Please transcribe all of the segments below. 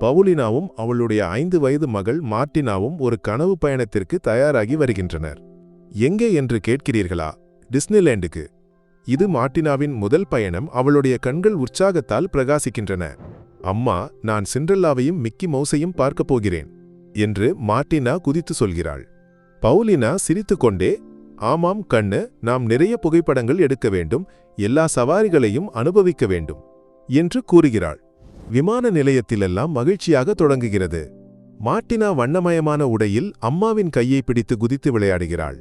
பவுலினாவும் அவளுடைய ஐந்து வயது மகள் மார்ட்டினாவும் ஒரு கனவு பயணத்திற்கு தயாராகி வருகின்றனர். எங்கே என்று கேட்கிறீர்களா? டிஸ்னிலேண்டுக்கு. இது மார்ட்டினாவின் முதல் பயணம். அவளுடைய கண்கள் உற்சாகத்தால் பிரகாசிக்கின்றன. அம்மா நான் சிண்ட்ரல்லாவையும் மிக்கி மவுசையும் பார்க்கப் போகிறேன் என்று மார்ட்டினா குதித்து சொல்கிறாள். பவுலினா சிரித்துக்கொண்டே ஆமாம் கண்ணு நாம் நிறைய புகைப்படங்கள் எடுக்க வேண்டும். எல்லா சவாரிகளையும் அனுபவிக்க வேண்டும் என்று கூறுகிறாள். விமான நிலையத்திலெல்லாம் மகிழ்ச்சியாக தொடங்குகிறது. மார்ட்டினா வண்ணமயமான உடையில் அம்மாவின் கையை பிடித்து குதித்து விளையாடுகிறாள்.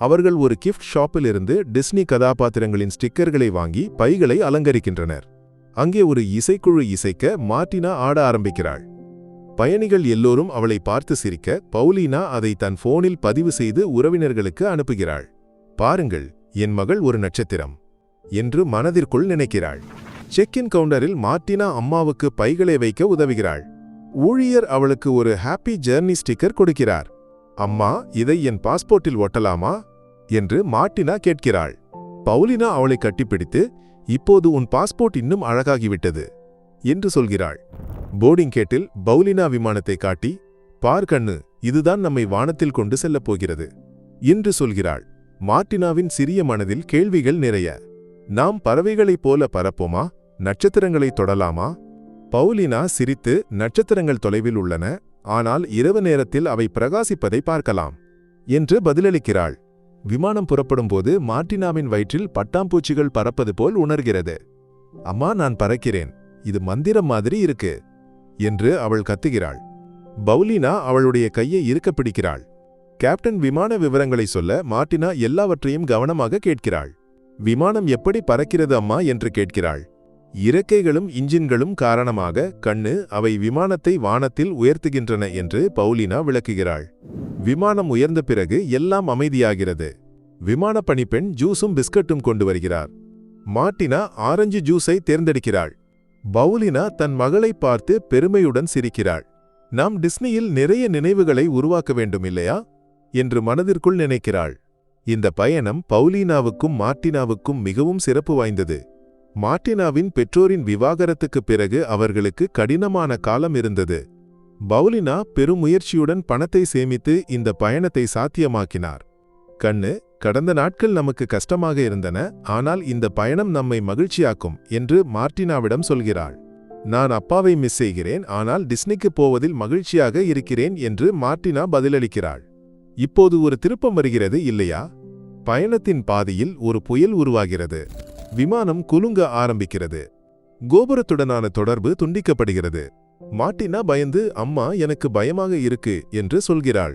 அவர்கள் ஒரு கிஃப்ட் ஷாப்பிலிருந்து டிஸ்னி கதாபாத்திரங்களின் ஸ்டிக்கர்களை வாங்கி பைகளை அலங்கரிக்கின்றனர். அங்கே ஒரு இசைக்குழு இசைக்க மார்ட்டினா ஆட ஆரம்பிக்கிறாள். பயணிகள் எல்லோரும் அவளை பார்த்து சிரிக்க பவுலினா அதை தன் போனில் பதிவு செய்து உறவினர்களுக்கு அனுப்புகிறாள். பாருங்கள் என் மகள் ஒரு நட்சத்திரம் என்று மனதிற்குள் நினைக்கிறாள். செக் இன் கவுண்டரில் மார்டினா அம்மாவுக்கு பைகளை வைக்க உதவுகிறாள். ஊழியர் அவளுக்கு ஒரு ஹாப்பி ஜெர்னி ஸ்டிக்கர் கொடுக்கிறார். அம்மா இதை என் பாஸ்போர்ட்டில் ஒட்டலாமா? என்று மார்ட்டினா கேட்கிறாள். பவுலினா அவளை கட்டிப்பிடித்து இப்போது உன் பாஸ்போர்ட் இன்னும் அழகாகிவிட்டது என்று சொல்கிறாள். போர்டிங் கேட்டில் பவுலினா விமானத்தை காட்டி பார் கண்ணு இதுதான் நம்மை வானத்தில் கொண்டு செல்லப் போகிறது என்று சொல்கிறாள். மார்ட்டினாவின் சிறிய மனதில் கேள்விகள் நிறைய. நாம் பறவைகளைப் போல பறப்போமா? நட்சத்திரங்களை தொடலாமா? பவுலினா சிரித்து நட்சத்திரங்கள் தொலைவில் உள்ளன ஆனால் இரவு நேரத்தில் அவை பிரகாசிப்பதை பார்க்கலாம் என்று பதிலளிக்கிறாள். விமானம் புறப்படும்போது மார்டினாவின் வயிற்றில் பட்டாம்பூச்சிகள் பறப்பது போல் உணர்கிறது. அம்மா நான் பறக்கிறேன் இது மந்திரம் மாதிரி இருக்கு என்று அவள் கத்துகிறாள். பவுலினா அவளுடைய கையை இருக்க பிடிக்கிறாள். கேப்டன் விமான விவரங்களை சொல்ல மார்ட்டினா எல்லாவற்றையும் கவனமாக கேட்கிறாள். விமானம் எப்படி பறக்கிறது அம்மா என்று கேட்கிறாள். இறக்கைகளும் இன்ஜின்களும் காரணமாக கண்ணு அவை விமானத்தை வானத்தில் உயர்த்துகின்றன என்று பவுலினா விளக்குகிறாள். விமானம் உயர்ந்த பிறகு எல்லாம் அமைதியாகிறது. விமான பணிப்பெண் ஜூஸும் பிஸ்கட்டும் கொண்டு வருகிறார். மார்ட்டினா ஆரஞ்சு ஜூஸை தேர்ந்தெடுக்கிறாள். பவுலினா தன் மகளை பார்த்து பெருமையுடன் சிரிக்கிறாள். நாம் டிஸ்னியில் நிறைய நினைவுகளை உருவாக்க வேண்டும் இல்லையா? என்று மனதிற்குள் நினைக்கிறாள். இந்த பயணம் பவுலினாவுக்கும் மார்ட்டினாவுக்கும் மிகவும் சிறப்பு வாய்ந்தது. மார்டினாவின் பெற்றோரின் விவாகரத்துக்குப் பிறகு அவர்களுக்கு கடினமான காலம் இருந்தது. பவுலினா பெருமுயற்சியுடன் பணத்தை சேமித்து இந்த பயணத்தை சாத்தியமாக்கினார். கண்ணு கடந்த நாட்கள் நமக்கு கஷ்டமாக இருந்தன ஆனால் இந்த பயணம் நம்மை மகிழ்ச்சியாக்கும் என்று மார்ட்டினாவிடம் சொல்கிறாள். நான் அப்பாவை மிஸ் செய்கிறேன் ஆனால் டிஸ்னிக்கு போவதில் மகிழ்ச்சியாக இருக்கிறேன் என்று மார்ட்டினா பதிலளிக்கிறாள். இப்போது ஒரு திருப்பம் வருகிறது இல்லையா? பயணத்தின் பாதியில் ஒரு புயல் உருவாகிறது. விமானம் குலுங்க ஆரம்பிக்கிறது. கோபுரத்துடனான தொடர்பு துண்டிக்கப்படுகிறது. மாட்டினா பயந்து அம்மா எனக்கு பயமாக இருக்கு என்று சொல்கிறாள்.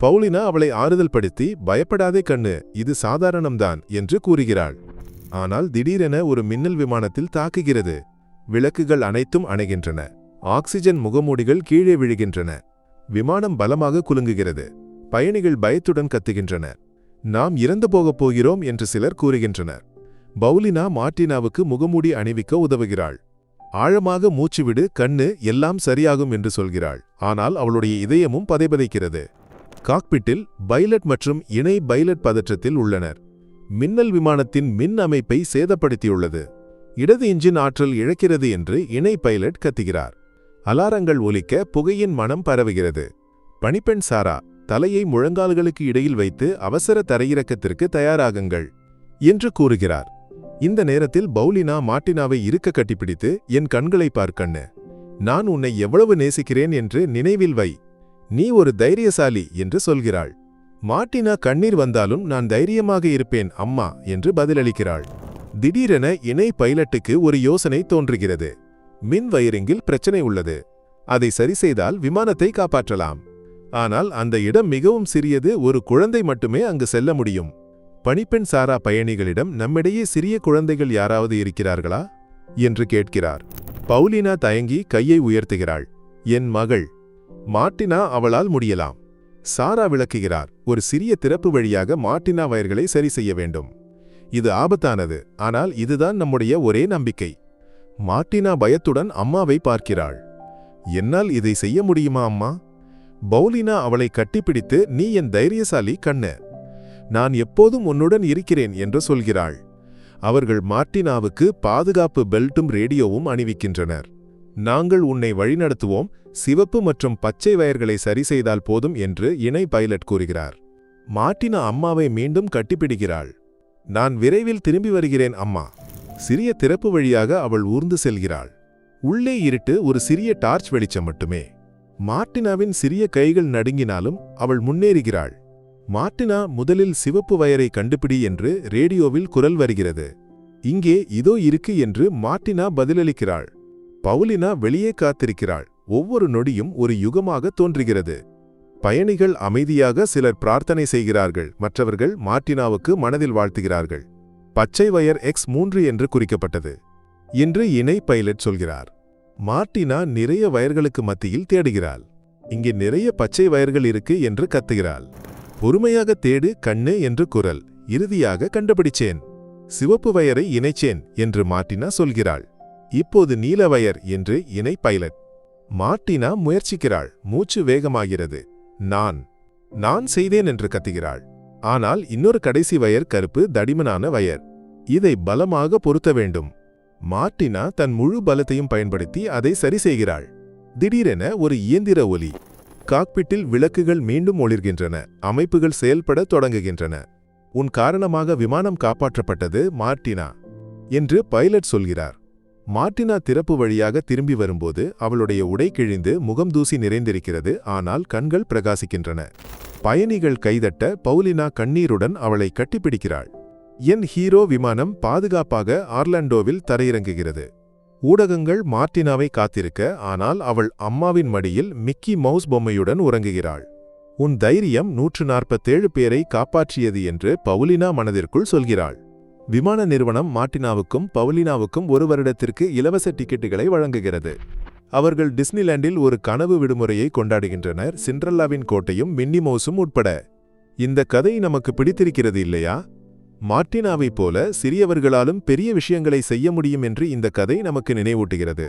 பவுலினா அவளை ஆறுதல் படுத்தி பயப்படாதே கண்ணு இது சாதாரணம்தான் என்று கூறுகிறாள். ஆனால் திடீரென ஒரு மின்னல் விமானத்தில் தாக்குகிறது. விளக்குகள் அனைத்தும் அணைகின்றன. ஆக்சிஜன் முகமூடிகள் கீழே விழுகின்றன. விமானம் பலமாக குலுங்குகிறது. பயணிகள் பயத்துடன் கத்துகின்றனர். நாம் இறந்து போகப் போகிறோம் என்று சிலர் கூறுகின்றனர். பவுலினா மார்டினாவுக்கு முகமூடி அணிவிக்க உதவுகிறாள். ஆழமாக மூச்சுவிடு கண்ணு எல்லாம் சரியாகும் என்று சொல்கிறாள். ஆனால் அவளுடைய இதயமும் பதைபதைக்கிறது. காக்பிட்டில் பைலட் மற்றும் இணை பைலட் பதற்றத்தில் உள்ளனர். மின்னல் விமானத்தின் மின் அமைப்பை சேதப்படுத்தியுள்ளது. இடது இன்ஜின் ஆற்றல் இழக்கிறது என்று இணை பைலட் கத்துகிறார். அலாரங்கள் ஒலிக்க புகையின் மனம் பரவுகிறது. பணிப்பெண் சாரா தலையை முழங்கால்களுக்கு இடையில் வைத்து அவசர தரையிறக்கத்திற்கு தயாராகுங்கள் என்று கூறுகிறார். இந்த நேரத்தில் பவுலினா மார்ட்டினாவை இருக்க கட்டிப்பிடித்து என் கண்களை பார்க்கண்ணு நான் உன்னை எவ்வளவு நேசிக்கிறேன் என்று நினைவில் வை. நீ ஒரு தைரியசாலி என்று சொல்கிறாள். மார்ட்டினா கண்ணீர் வந்தாலும் நான் தைரியமாக இருப்பேன் அம்மா என்று பதிலளிக்கிறாள். திடீரென இணை பைலட்டுக்கு ஒரு யோசனை தோன்றுகிறது. மின் வயரிங்கில் பிரச்சனை உள்ளது. அதை சரிசெய்தால் விமானத்தை காப்பாற்றலாம். ஆனால் அந்த இடம் மிகவும் சிறியது ஒரு குழந்தை மட்டுமே அங்கு செல்ல முடியும். பணிப்பெண் சாரா பயணிகளிடம் நம்மிடையே சிறிய குழந்தைகள் யாராவது இருக்கிறார்களா? என்று கேட்கிறார். பவுலினா தயங்கி கையை உயர்த்துகிறாள். என் மகள் மார்ட்டினா அவளால் முடியலாம். சாரா விளக்குகிறார். ஒரு சிறிய திறப்பு வழியாக மார்ட்டினா வயர்களை சரி செய்ய வேண்டும். இது ஆபத்தானது. ஆனால் இதுதான் நம்முடைய ஒரே நம்பிக்கை. மார்ட்டினா பயத்துடன் அம்மாவை பார்க்கிறாள். என்னால் இதை செய்ய முடியுமா அம்மா? பவுலினா அவளை கட்டிப்பிடித்து நீ என் தைரியசாலி கண்ணு. நான் எப்போதும் உன்னுடன் இருக்கிறேன் என்று சொல்கிறாள். அவர்கள் மார்டினாவுக்கு பாதுகாப்பு பெல்ட்டும் ரேடியோவும் அணிவிக்கின்றனர். நாங்கள் உன்னை வழிநடத்துவோம் சிவப்பு மற்றும் பச்சை வயர்களை சரி செய்தால் போதும் என்று இணை பைலட் கூறுகிறார். மார்டினா அம்மாவை மீண்டும் கட்டிப்பிடிக்கிறாள். நான் விரைவில் திரும்பி வருகிறேன் அம்மா. சிறிய திறப்பு வழியாக அவள் ஊர்ந்து செல்கிறாள். உள்ளே இருட்டு ஒரு சிறிய டார்ச் வெளிச்சம் மட்டுமே. மார்ட்டினாவின் சிறிய கைகள் நடுங்கினாலும் அவள் முன்னேறுகிறாள். மார்ட்டினா முதலில் சிவப்பு வயரை கண்டுபிடி என்று ரேடியோவில் குரல் வருகிறது. இங்கே இதோ இருக்கு என்று மார்ட்டினா பதிலளிக்கிறாள். பவுலினா வெளியே காத்திருக்கிறாள். ஒவ்வொரு நொடியும் ஒரு யுகமாக தோன்றுகிறது. பயணிகள் அமைதியாக சிலர் பிரார்த்தனை செய்கிறார்கள். மற்றவர்கள் மார்ட்டினாவுக்கு மனதில் வாழ்த்துகிறார்கள். பச்சை வயர் எக்ஸ் மூன்று என்று குறிக்கப்பட்டது. என்று இணை பைலட் சொல்கிறார். மார்ட்டினா நிறைய வயர்களுக்கு மத்தியில் தேடுகிறாள். இங்கே நிறைய பச்சை வயர்கள் இருக்கு என்று கத்துகிறாள். பொறுமையாக தேடு கண்ணு என்று குரல். இறுதியாக கண்டுபிடிச்சேன். சிவப்பு வயரை இணைச்சேன் என்று மார்ட்டினா சொல்கிறாள். இப்போது நீல வயர் என்று இணை பைலட். மார்டினா முயற்சிக்கிறாள். மூச்சு வேகமாகிறது. நான் நான் செய்தேன் என்று கத்துகிறாள். ஆனால் இன்னொரு கடைசி வயர் கருப்பு தடிமனான வயர். இதை பலமாக பொருத்த வேண்டும். மார்ட்டினா தன் முழு பலத்தையும் பயன்படுத்தி அதை சரி செய்கிறாள். திடீரென ஒரு இயந்திர ஒலி. காக்பிட்டில் விளக்குகள் மீண்டும் ஒளிர்கின்றன அமைப்புகள் செயல்பட தொடங்குகின்றன. உன் காரணமாக விமானம் காப்பாற்றப்பட்டது மார்டினா என்று பைலட் சொல்கிறார். மார்ட்டினா திறப்பு வழியாக திரும்பி வரும்போது அவளுடைய உடை கிழிந்து முகம் தூசி நிறைந்திருக்கிறது ஆனால் கண்கள் பிரகாசிக்கின்றன. பயணிகள் கைதட்ட பவுலினா கண்ணீருடன் அவளை கட்டிப்பிடிக்கிறாள். என் ஹீரோ விமானம் பாதுகாப்பாக ஆர்லாண்டோவில் தரையிறங்குகிறது. ஊடகங்கள் மார்டினாவை காத்திருக்க ஆனால் அவள் அம்மாவின் மடியில் மிக்கி மவுஸ் பொம்மையுடன் உறங்குகிறாள். உன் தைரியம் நூற்று நாற்பத்தேழு பேரை காப்பாற்றியது என்று பவுலினா மனதிற்குள் சொல்கிறாள். விமான நிறுவனம் மார்ட்டினாவுக்கும் பவுலினாவுக்கும் ஒரு வருடத்திற்கு இலவச டிக்கெட்டுகளை வழங்குகிறது. அவர்கள் டிஸ்னிலாண்டில் ஒரு கனவு விடுமுறையை கொண்டாடுகின்றனர். சிண்ட்ரல்லாவின் கோட்டையும் மின்னி மவுஸும் உட்பட. இந்த கதை நமக்கு பிடித்திருக்கிறது இல்லையா? மார்ட்டினாவைப் போல சிறியவர்களாலும் பெரிய விஷயங்களை செய்ய முடியும் என்று இந்த கதை நமக்கு நினைவூட்டுகிறது.